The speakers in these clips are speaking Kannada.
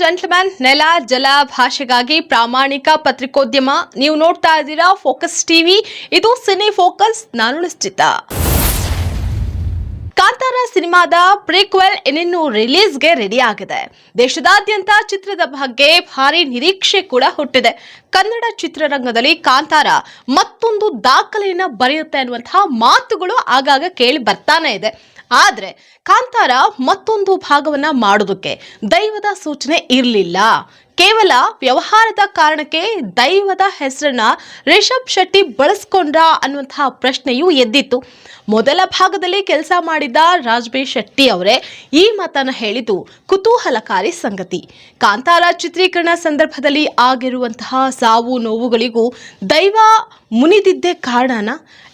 ಜೆಂಟ್ಲ್ಮನ್ ನೆಲ, ಜಲ, ಭಾಷೆಗಾಗಿ ಪ್ರಾಮಾಣಿಕ ಪತ್ರಿಕೋದ್ಯಮ ನೀವು ನೋಡ್ತಾ ಇದ್ದೀರಾ ಫೋಕಸ್ ಟಿವಿ ಇದು ಸಿನಿ ಫೋಕಸ್ ನಾನು ನಿಶ್ಚಿತ. ಕಾಂತಾರ ಸಿನಿಮಾದ ಪ್ರೀಕ್ವೆಲ್ ಇನ್ನಿನ್ನು ರಿಲೀಸ್ಗೆ ರೆಡಿ ಆಗಿದೆ. ದೇಶದಾದ್ಯಂತ ಚಿತ್ರದ ಬಗ್ಗೆ ಭಾರಿ ನಿರೀಕ್ಷೆ ಕೂಡ ಹುಟ್ಟಿದೆ. ಕನ್ನಡ ಚಿತ್ರರಂಗದಲ್ಲಿ ಕಾಂತಾರ ಮತ್ತೊಂದು ದಾಖಲೆಯನ್ನು ಬರೆಯುತ್ತೆ ಅನ್ನುವಂತಹ ಮಾತುಗಳು ಆಗಾಗ ಕೇಳಿ ಬರ್ತಾನೆ ಇದೆ. ಆದ್ರೆ ಕಾಂತಾರ ಮತ್ತೊಂದು ಭಾಗವನ್ನ ಮಾಡೋದಕ್ಕೆ ದೈವದ ಸೂಚನೆ ಇರಲಿಲ್ಲ. ಕೇವಲ ವ್ಯವಹಾರದ ಕಾರಣಕ್ಕೆ ದೈವದ ಹೆಸರನ್ನ ರಿಷಬ್ ಶೆಟ್ಟಿ ಬಳಸ್ಕೊಂಡ್ರ ಅನ್ನುವಂತಹ ಪ್ರಶ್ನೆಯೂ ಎದ್ದಿತ್ತು. ಮೊದಲ ಭಾಗದಲ್ಲಿ ಕೆಲಸ ಮಾಡಿದ ರಾಜ್ಬಿ ಶೆಟ್ಟಿ ಅವರೇ ಈ ಮಾತನ್ನು ಹೇಳಿದ್ದು ಕುತೂಹಲಕಾರಿ ಸಂಗತಿ. ಕಾಂತಾರ ಚಿತ್ರೀಕರಣ ಸಂದರ್ಭದಲ್ಲಿ ಆಗಿರುವಂತಹ ಸಾವು ನೋವುಗಳಿಗೂ ದೈವ ಮುನಿದಿದ್ದೇ ಕಾರಣನ?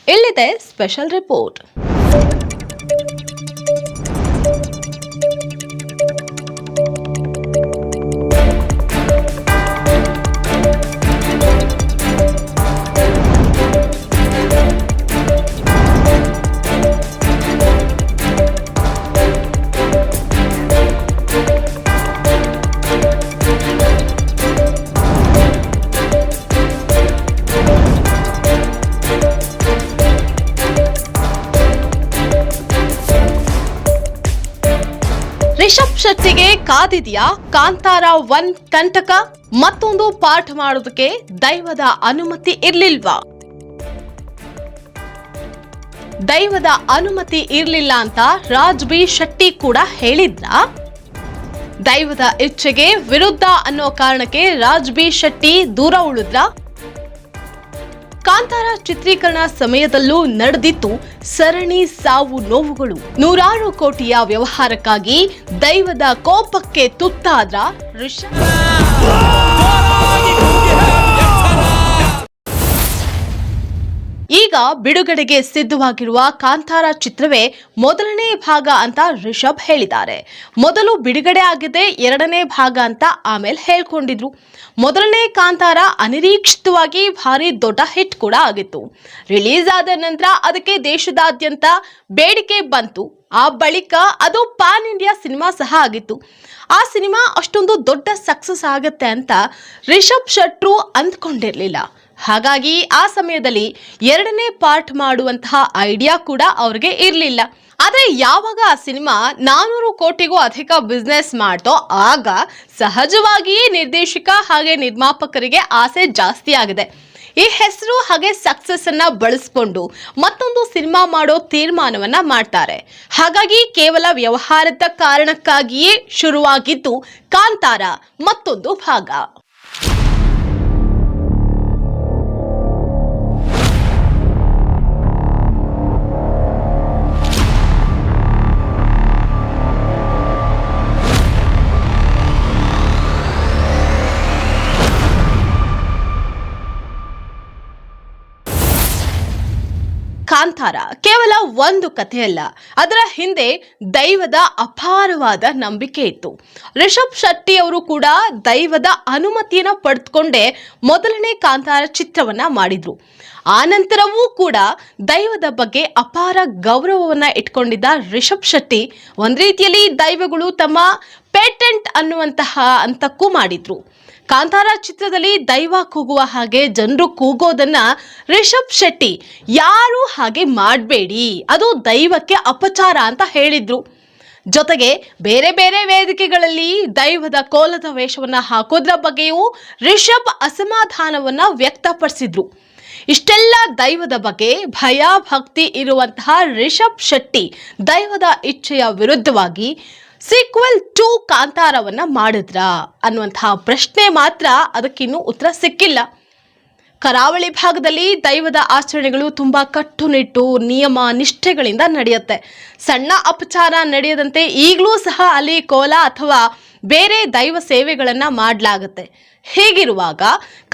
ಎಲ್ಲಿದೆ ಸ್ಪೆಷಲ್ ರಿಪೋರ್ಟ್ ಶೆಟ್ಟಿಗೆ ಕಾದಿದೆಯಾ? ಕಾಂತಾರ ಒನ್ ಕಂಟಕ? ಮತ್ತೊಂದು ಪಾಠ ಮಾಡೋದಕ್ಕೆ ದೈವದ ಅನುಮತಿ ಇರ್ಲಿಲ್ವಾ? ದೈವದ ಅನುಮತಿ ಇರಲಿಲ್ಲ ಅಂತ ರಾಜ್ ಬಿ ಶೆಟ್ಟಿ ಕೂಡ ಹೇಳಿದ್ರ? ದೈವದ ಇಚ್ಛೆಗೆ ವಿರುದ್ಧ ಅನ್ನೋ ಕಾರಣಕ್ಕೆ ರಾಜ್ ಬಿ ಶೆಟ್ಟಿ ದೂರ ಉಳಿದ್ರ? ಕಾಂತಾರ ಚಿತ್ರೀಕರಣ ಸಮಯದಲ್ಲೂ ನಡೆದಿತ್ತು ಸರಣಿ ಸಾವು ನೋವುಗಳು. ನೂರಾರು ಕೋಟಿಯ ವ್ಯವಹಾರಕ್ಕಾಗಿ ದೈವದ ಕೋಪಕ್ಕೆ ತುತ್ತಾದ್ರ ಋಷಭ್ ಈಗ ಬಿಡುಗಡೆಗೆ ಸಿದ್ಧವಾಗಿರುವ ಕಾಂತಾರ ಚಿತ್ರವೇ ಮೊದಲನೇ ಭಾಗ ಅಂತ ರಿಷಬ್ ಹೇಳಿದ್ದಾರೆ. ಮೊದಲು ಬಿಡುಗಡೆ ಆಗಿದೆ, ಎರಡನೇ ಭಾಗ ಅಂತ ಆಮೇಲೆ ಹೇಳ್ಕೊಂಡಿದ್ರು. ಮೊದಲನೇ ಕಾಂತಾರ ಅನಿರೀಕ್ಷಿತವಾಗಿ ಭಾರಿ ದೊಡ್ಡ ಹಿಟ್ ಕೂಡ ಆಗಿತ್ತು. ರಿಲೀಸ್ ಆದ ನಂತರ ಅದಕ್ಕೆ ದೇಶದಾದ್ಯಂತ ಬೇಡಿಕೆ ಬಂತು. ಆ ಬಳಿಕ ಅದು ಪ್ಯಾನ್ ಇಂಡಿಯಾ ಸಿನಿಮಾ ಸಹ ಆಗಿತ್ತು. ಆ ಸಿನಿಮಾ ಅಷ್ಟೊಂದು ದೊಡ್ಡ ಸಕ್ಸಸ್ ಆಗುತ್ತೆ ಅಂತ ರಿಷಬ್ ಶೆಟ್ರು ಅಂದ್ಕೊಂಡಿರ್ಲಿಲ್ಲ. ಹಾಗಾಗಿ ಆ ಸಮಯದಲ್ಲಿ ಎರಡನೇ ಪಾರ್ಟ್ ಮಾಡುವಂತಹ ಐಡಿಯಾ ಕೂಡ ಅವ್ರಿಗೆ ಇರಲಿಲ್ಲ. ಆದರೆ ಯಾವಾಗ ಆ ಸಿನಿಮಾ ನಾನೂರು ಕೋಟಿಗೂ ಅಧಿಕ ಬಿಸ್ನೆಸ್ ಮಾಡ್ತೋ ಆಗ ಸಹಜವಾಗಿಯೇ ನಿರ್ದೇಶಕ ಹಾಗೆ ನಿರ್ಮಾಪಕರಿಗೆ ಆಸೆ ಜಾಸ್ತಿ ಆಗಿದೆ. ಈ ಹೆಸರು ಹಾಗೆ ಸಕ್ಸಸ್ ಅನ್ನ ಬಳಸ್ಕೊಂಡು ಮತ್ತೊಂದು ಸಿನಿಮಾ ಮಾಡೋ ತೀರ್ಮಾನವನ್ನ ಮಾಡ್ತಾರೆ. ಹಾಗಾಗಿ ಕೇವಲ ವ್ಯವಹಾರದ ಕಾರಣಕ್ಕಾಗಿಯೇ ಶುರುವಾಗಿದ್ದು ಕಾಂತಾರ ಮತ್ತೊಂದು ಭಾಗ. ಕಾಂತಾರ ಕೇವಲ ಒಂದು ಕಥೆಯಲ್ಲ. ಅದರ ಹಿಂದೆ ದೈವದ ಅಪಾರವಾದ ನಂಬಿಕೆ ಇತ್ತು. ರಿಷಬ್ ಶೆಟ್ಟಿ ಅವರು ಕೂಡ ದೈವದ ಅನುಮತಿಯನ್ನು ಪಡೆದುಕೊಂಡೇ ಮೊದಲನೇ ಕಾಂತಾರ ಚಿತ್ರವನ್ನ ಮಾಡಿದ್ರು. ಆ ನಂತರವೂ ಕೂಡ ದೈವದ ಬಗ್ಗೆ ಅಪಾರ ಗೌರವವನ್ನ ಇಟ್ಕೊಂಡಿದ್ದ ರಿಷಬ್ ಶೆಟ್ಟಿ ಒಂದ್ ರೀತಿಯಲ್ಲಿ ದೈವಗಳು ತಮ್ಮ ಪೇಟೆಂಟ್ ಅನ್ನುವಂತಹ ಅಂತಕ್ಕೂ ಮಾಡಿದ್ರು. ಕಾಂತಾರ ಚಿತ್ರದಲ್ಲಿ ದೈವ ಕೂಗುವ ಹಾಗೆ ಜನರು ಕೂಗೋದನ್ನ ರಿಷಬ್ ಶೆಟ್ಟಿ, ಯಾರು ಹಾಗೆ ಮಾಡಬೇಡಿ, ಅದು ದೈವಕ್ಕೆ ಅಪಚಾರ ಅಂತ ಹೇಳಿದ್ರು. ಜೊತೆಗೆ ಬೇರೆ ಬೇರೆ ವೇದಿಕೆಗಳಲ್ಲಿ ದೈವದ ಕೋಲದ ವೇಷವನ್ನ ಹಾಕೋದ್ರ ಬಗ್ಗೆಯೂ ರಿಷಬ್ ಅಸಮಾಧಾನವನ್ನ ವ್ಯಕ್ತಪಡಿಸಿದ್ರು ಇಷ್ಟೆಲ್ಲ ದೈವದ ಬಗ್ಗೆ ಭಯ ಭಕ್ತಿ ಇರುವಂತಹ ರಿಷಬ್ ಶೆಟ್ಟಿ ದೈವದ ಇಚ್ಛೆಯ ವಿರುದ್ಧವಾಗಿ ಸೀಕ್ವೆಲ್ ಟು ಕಾಂತಾರವನ್ನ ಮಾಡಿದ್ರ? ಅನ್ನುವಂತಹ ಪ್ರಶ್ನೆ ಮಾತ್ರ ಅದಕ್ಕಿನ್ನೂ ಉತ್ತರ ಸಿಕ್ಕಿಲ್ಲ. ಕರಾವಳಿ ಭಾಗದಲ್ಲಿ ದೈವದ ಆಚರಣೆಗಳು ತುಂಬಾ ಕಟ್ಟುನಿಟ್ಟು ನಿಯಮ ನಿಷ್ಠೆಗಳಿಂದ ನಡೆಯುತ್ತೆ. ಸಣ್ಣ ಅಪಚಾರ ನಡೆಯದಂತೆ ಈಗಲೂ ಸಹ ಅಲ್ಲಿ ಕೋಲ ಅಥವಾ ಬೇರೆ ದೈವ ಸೇವೆಗಳನ್ನು ಮಾಡಲಾಗುತ್ತೆ. ಹೀಗಿರುವಾಗ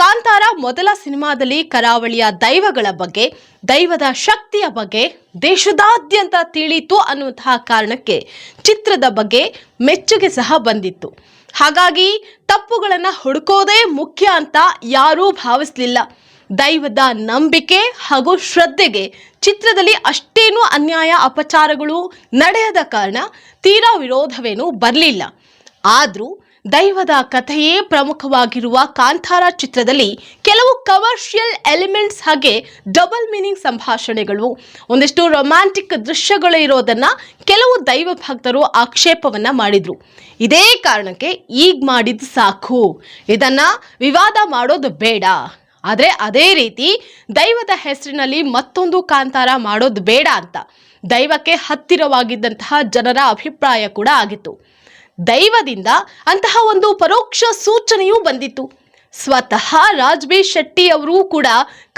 ಕಾಂತಾರ ಮೊದಲ ಸಿನಿಮಾದಲ್ಲಿ ಕರಾವಳಿಯ ದೈವಗಳ ಬಗ್ಗೆ, ದೈವದ ಶಕ್ತಿಯ ಬಗ್ಗೆ ದೇಶದಾದ್ಯಂತ ತಿಳಿತು ಅನ್ನುವಂತಹ ಕಾರಣಕ್ಕೆ ಚಿತ್ರದ ಬಗ್ಗೆ ಮೆಚ್ಚುಗೆ ಸಹ ಬಂದಿತ್ತು. ಹಾಗಾಗಿ ತಪ್ಪುಗಳನ್ನು ಹುಡುಕೋದೇ ಮುಖ್ಯ ಅಂತ ಯಾರೂ ಭಾವಿಸಲಿಲ್ಲ. ದೈವದ ನಂಬಿಕೆ ಹಾಗೂ ಶ್ರದ್ಧೆಗೆ ಚಿತ್ರದಲ್ಲಿ ಅಷ್ಟೇನೂ ಅನ್ಯಾಯ ಅಪಚಾರಗಳು ನಡೆಯದ ಕಾರಣ ತೀರಾ ವಿರೋಧವೇನೂ ಬರಲಿಲ್ಲ. ಆದರೂ ದೈವದ ಕಥೆಯೇ ಪ್ರಮುಖವಾಗಿರುವ ಕಾಂತಾರ ಚಿತ್ರದಲ್ಲಿ ಕೆಲವು ಕಮರ್ಷಿಯಲ್ ಎಲಿಮೆಂಟ್ಸ್ ಹಾಗೆ ಡಬಲ್ ಮೀನಿಂಗ್ ಸಂಭಾಷಣೆಗಳು, ಒಂದಿಷ್ಟು ರೊಮ್ಯಾಂಟಿಕ್ ದೃಶ್ಯಗಳು ಇರೋದನ್ನು ಕೆಲವು ದೈವ ಭಕ್ತರು ಆಕ್ಷೇಪವನ್ನು ಮಾಡಿದರು. ಇದೇ ಕಾರಣಕ್ಕೆ ಈಗ ಮಾಡಿದ್ದು ಸಾಕು. ಇದನ್ನು ವಿವಾದ ಮಾಡೋದು ಬೇಡ. ಆದರೆ ಅದೇ ರೀತಿ ದೈವದ ಹೆಸರಿನಲ್ಲಿ ಮತ್ತೊಂದು ಕಾಂತಾರ ಮಾಡೋದು ಬೇಡ ಅಂತ ದೈವಕ್ಕೆ ಹತ್ತಿರವಾಗಿದ್ದಂತಹ ಜನರ ಅಭಿಪ್ರಾಯ ಕೂಡ ಆಗಿತ್ತು. ದೈವದಿಂದ ಅಂತಹ ಒಂದು ಪರೋಕ್ಷ ಸೂಚನೆಯೂ ಬಂದಿತ್ತು. ಸ್ವತಃ ರಾಜ್ಬೀರ್ ಶೆಟ್ಟಿ ಅವರು ಕೂಡ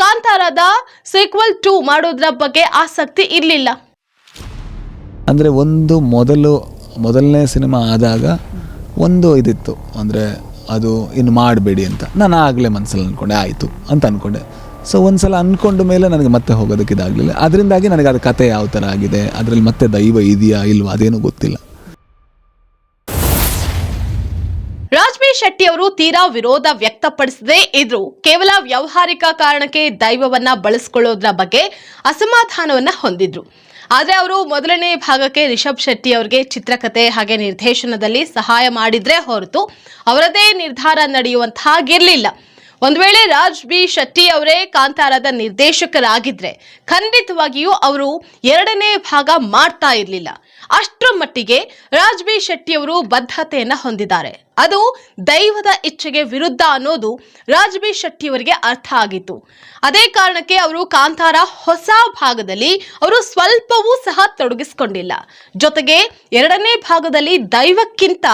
ಕಾಂತಾರದ ಸೀಕ್ವಲ್ ಟು ಮಾಡೋದ್ರ ಬಗ್ಗೆ ಆಸಕ್ತಿ ಇರಲಿಲ್ಲ. ಅಂದರೆ ಒಂದು ಮೊದಲು, ಮೊದಲನೇ ಸಿನಿಮಾ ಆದಾಗ ಒಂದು ಇದಿತ್ತು. ಅಂದರೆ ಅದು ಇನ್ನು ಮಾಡಬೇಡಿ ಅಂತ. ನಾನು ಆಗಲೇ ಮನಸ್ಸಲ್ಲಿ ಅಂದ್ಕೊಂಡೆ ಆಯಿತು ಅಂತ ಅಂದ್ಕೊಂಡೆ ಸೊ ಒಂದು ಸಲ ಅಂದ್ಕೊಂಡ ಮೇಲೆ ನನಗೆ ಮತ್ತೆ ಹೋಗೋದಕ್ಕೆ ಇದಾಗಲಿಲ್ಲ. ಅದರಿಂದಾಗಿ ನನಗೆ ಅದು ಕತೆ ಯಾವ ಥರ ಆಗಿದೆ, ಅದರಲ್ಲಿ ಮತ್ತೆ ದೈವ ಇದೆಯಾ ಇಲ್ವಾ ಅದೇನೂ ಗೊತ್ತಿಲ್ಲ. ಅವರು ತೀರಾ ವಿರೋಧ ವ್ಯಕ್ತಪಡಿಸದೇ ಇದ್ರು. ಕೇವಲ ವ್ಯಾವಹಾರಿಕ ಕಾರಣಕ್ಕೆ ದೈವವನ್ನ ಬಳಸ್ಕೊಳ್ಳೋದ್ರ ಬಗ್ಗೆ ಅಸಮಾಧಾನವನ್ನ ಹೊಂದಿದ್ರು. ಆದ್ರೆ ಅವರು ಮೊದಲನೇ ಭಾಗಕ್ಕೆ ರಿಷಬ್ ಶೆಟ್ಟಿ ಅವರಿಗೆ ಚಿತ್ರಕಥೆ ಹಾಗೆ ನಿರ್ದೇಶನದಲ್ಲಿ ಸಹಾಯ ಮಾಡಿದ್ರೆ ಹೊರತು ಅವರದೇ ನಿರ್ಧಾರ ನಡೆಯುವಂತಾಗಿರ್ಲಿಲ್ಲ ಒಂದು ವೇಳೆ ರಾಜ್ ಬಿ ಶೆಟ್ಟಿ ಅವರೇ ಕಾಂತಾರದ ನಿರ್ದೇಶಕರಾಗಿದ್ರೆ ಖಂಡಿತವಾಗಿಯೂ ಅವರು ಎರಡನೇ ಭಾಗ ಮಾಡ್ತಾ ಇರಲಿಲ್ಲ. ಅಷ್ಟರ ಮಟ್ಟಿಗೆ ರಾಜ್ ಬಿ ಶೆಟ್ಟಿ ಅವರು ಬದ್ಧತೆಯನ್ನು ಹೊಂದಿದ್ದಾರೆ. ಅದು ದೈವದ ಇಚ್ಛೆಗೆ ವಿರುದ್ಧ ಅನ್ನೋದು ರಾಜ್ ಬಿ ಶೆಟ್ಟಿ ಅವರಿಗೆ ಅರ್ಥ ಆಗಿತ್ತು. ಅದೇ ಕಾರಣಕ್ಕೆ ಅವರು ಕಾಂತಾರ ಹೊಸ ಭಾಗದಲ್ಲಿ ಅವರು ಸ್ವಲ್ಪವೂ ಸಹ ತೊಡಗಿಸಿಕೊಂಡಿಲ್ಲ. ಜೊತೆಗೆ ಎರಡನೇ ಭಾಗದಲ್ಲಿ ದೈವಕ್ಕಿಂತ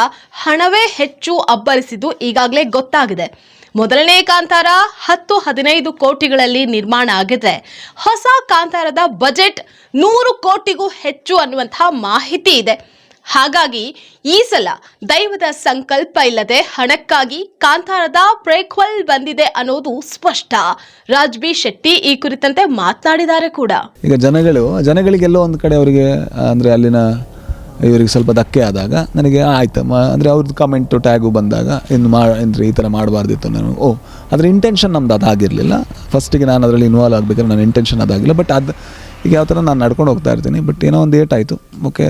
ಹಣವೇ ಹೆಚ್ಚು ಅಬ್ಬರಿಸಿದ್ದು ಈಗಾಗಲೇ ಗೊತ್ತಾಗಿದೆ. ಮೊದಲನೇ ಕಾಂತಾರ ಹತ್ತು ಹದಿನೈದು ಕೋಟಿಗಳಲ್ಲಿ ನಿರ್ಮಾಣ ಆಗಿದೆ. ಹೊಸ ಕಾಂತಾರದ ಬಜೆಟ್ ನೂರು ಕೋಟಿಗೂ ಹೆಚ್ಚು ಅನ್ನುವಂತಹ ಮಾಹಿತಿ ಇದೆ. ಹಾಗಾಗಿ ಈ ಸಲ ದೈವದ ಸಂಕಲ್ಪ ಇಲ್ಲದೆ ಹಣಕ್ಕಾಗಿ ಕಾಂತಾರದ ಪ್ರೇಕ್ವಲ್ ಬಂದಿದೆ ಅನ್ನೋದು ಸ್ಪಷ್ಟ. ರಾಜ್ ಬಿ ಶೆಟ್ಟಿ ಈ ಕುರಿತಂತೆ ಮಾತನಾಡಿದ್ದಾರೆ ಕೂಡ. ಈಗ ಜನಗಳು, ಜನಗಳಿಗೆಲ್ಲೋ ಒಂದು ಕಡೆ ಅವರಿಗೆ, ಅಂದ್ರೆ ಅಲ್ಲಿನ ಇವರಿಗೆ ಸ್ವಲ್ಪ ಧಕ್ಕೆ ಆದಾಗ ನನಗೆ ಆಯಿತು. ಮ, ಅಂದರೆ ಅವ್ರದ್ದು ಕಮೆಂಟು ಟ್ಯಾಗು ಬಂದಾಗ ಇನ್ನು ಮಾ, ಅಂದರೆ ಈ ಥರ ಮಾಡಬಾರ್ದಿತ್ತು ನಾನು. ಓ ಅದರ ಇಂಟೆನ್ಷನ್ ನಮ್ದು ಅದಾಗಿರಲಿಲ್ಲ ಫಸ್ಟಿಗೆ ನಾನು ಅದರಲ್ಲಿ ಇನ್ವಾಲ್ವ್ ಆಗಬೇಕಾದ್ರೆ ನನ್ನ ಇಂಟೆನ್ಷನ್ ಅದಾಗಿಲ್ಲ ಬಟ್ ಅದು, ಈಗ ಯಾವ ಥರ ನಾನು ನಡ್ಕೊಂಡು ಹೋಗ್ತಾ ಇರ್ತೀನಿ. ಬಟ್ ಏನೋ ಒಂದು ಏಟಾಯಿತು ಓಕೆ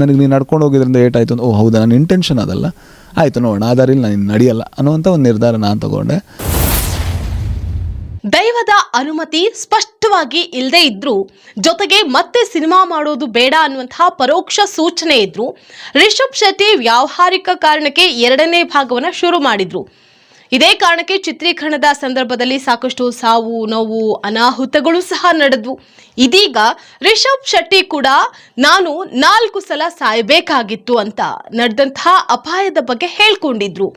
ನನಗೆ ನೀನು ನಡ್ಕೊಂಡು ಹೋಗಿದ್ರಿಂದ ಏಟಾಯಿತು ಓ, ಹೌದಾ, ನನ್ನ ಇಂಟೆನ್ಷನ್ ಅದಲ್ಲ. ಆಯಿತು, ನೋಡೋಣ. ಅದರಲ್ಲಿ ನಾನು ನಡೆಯಲ್ಲ ಅನ್ನುವಂಥ ಒಂದು ನಿರ್ಧಾರ ನಾನು ತಗೊಂಡೆ. ದೈವದ ಅನುಮತಿ ಸ್ಪಷ್ಟವಾಗಿ ಇಲ್ಲದೆ ಇದ್ರು, ಜೊತೆಗೆ ಮತ್ತೆ ಸಿನಿಮಾ ಮಾಡೋದು ಬೇಡ ಅನ್ನುವಂತಹ ಪರೋಕ್ಷ ಸೂಚನೆ ಇದ್ರು, ರಿಷಬ್ ಶೆಟ್ಟಿ ವ್ಯಾವಹಾರಿಕ ಕಾರಣಕ್ಕೆ ಎರಡನೇ ಭಾಗವನ್ನ ಶುರು ಮಾಡಿದ್ರು. ಇದೇ ಕಾರಣಕ್ಕೆ ಚಿತ್ರೀಕರಣದ ಸಂದರ್ಭದಲ್ಲಿ ಸಾಕಷ್ಟು ಸಾವು, ನೋವು, ಅನಾಹುತಗಳು ಸಹ ನಡೆದ್ವು. ಇದೀಗ ರಿಷಬ್ ಶೆಟ್ಟಿ ಕೂಡ ನಾನು ನಾಲ್ಕು ಸಲ ಸಾಯಬೇಕಾಗಿತ್ತು ಅಂತ ನಡೆದಂತಹ ಅಪಾಯದ ಬಗ್ಗೆ ಹೇಳ್ಕೊಂಡಿದ್ರು.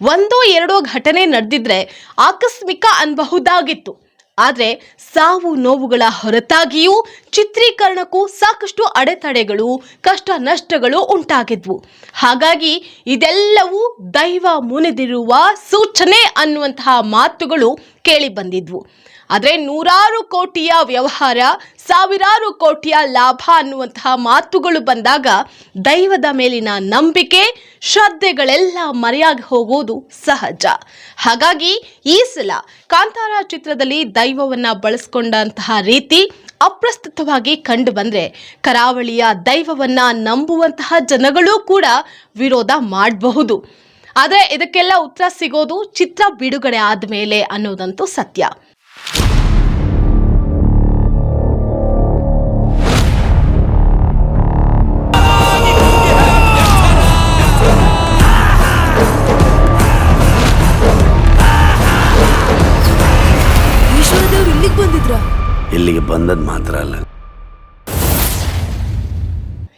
ಒಂದೋ ಎರಡೋ ಘಟನೆ ನಡೆದಿದ್ರೆ ಆಕಸ್ಮಿಕ ಅನ್ಬಹುದಾಗಿತ್ತು. ಆದರೆ ಸಾವು ನೋವುಗಳ ಹೊರತಾಗಿಯೂ ಚಿತ್ರೀಕರಣಕ್ಕೂ ಸಾಕಷ್ಟು ಅಡೆತಡೆಗಳು ಕಷ್ಟ ನಷ್ಟಗಳು ಉಂಟಾಗಿದ್ವು. ಹಾಗಾಗಿ ಇದೆಲ್ಲವೂ ದೈವ ಮುನಿದಿರುವ ಸೂಚನೆ ಅನ್ನುವಂತಹ ಮಾತುಗಳು ಕೇಳಿ ಬಂದಿದ್ವು. ಆದರೆ ನೂರಾರು ಕೋಟಿಯ ವ್ಯವಹಾರ, ಸಾವಿರಾರು ಕೋಟಿಯ ಲಾಭ ಅನ್ನುವಂತಹ ಮಾತುಗಳು ಬಂದಾಗ ದೈವದ ಮೇಲಿನ ನಂಬಿಕೆ, ಶ್ರದ್ಧೆಗಳೆಲ್ಲ ಮರೆಯಾಗಿ ಹೋಗುವುದು ಸಹಜ. ಹಾಗಾಗಿ ಈ ಸಲ ಕಾಂತಾರ ಚಿತ್ರದಲ್ಲಿ ದೈವವನ್ನ ಬಳಸ್ಕೊಂಡಂತಹ ರೀತಿ ಅಪ್ರಸ್ತುತವಾಗಿ ಕಂಡು ಬಂದರೆ ಕರಾವಳಿಯ ದೈವವನ್ನ ನಂಬುವಂತಹ ಜನಗಳು ಕೂಡ ವಿರೋಧ ಮಾಡಬಹುದು. ಆದರೆ ಇದಕ್ಕೆಲ್ಲ ಉತ್ತರ ಸಿಗೋದು ಚಿತ್ರ ಬಿಡುಗಡೆ ಆದಮೇಲೆ ಅನ್ನೋದಂತೂ ಸತ್ಯ. ಇಲ್ಲಿಗೆ ಬಂದದ್ದು ಮಾತ್ರ ಅಲ್ಲ.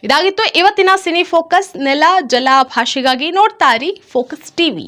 ಇದಾಗಿತ್ತು ಇವತ್ತಿನ ಸಿನಿ ಫೋಕಸ್. ನೆಲ ಜಲ ಭಾಷೆಗಾಗಿ ನೋಡ್ತಾ ಫೋಕಸ್ ಟಿವಿ.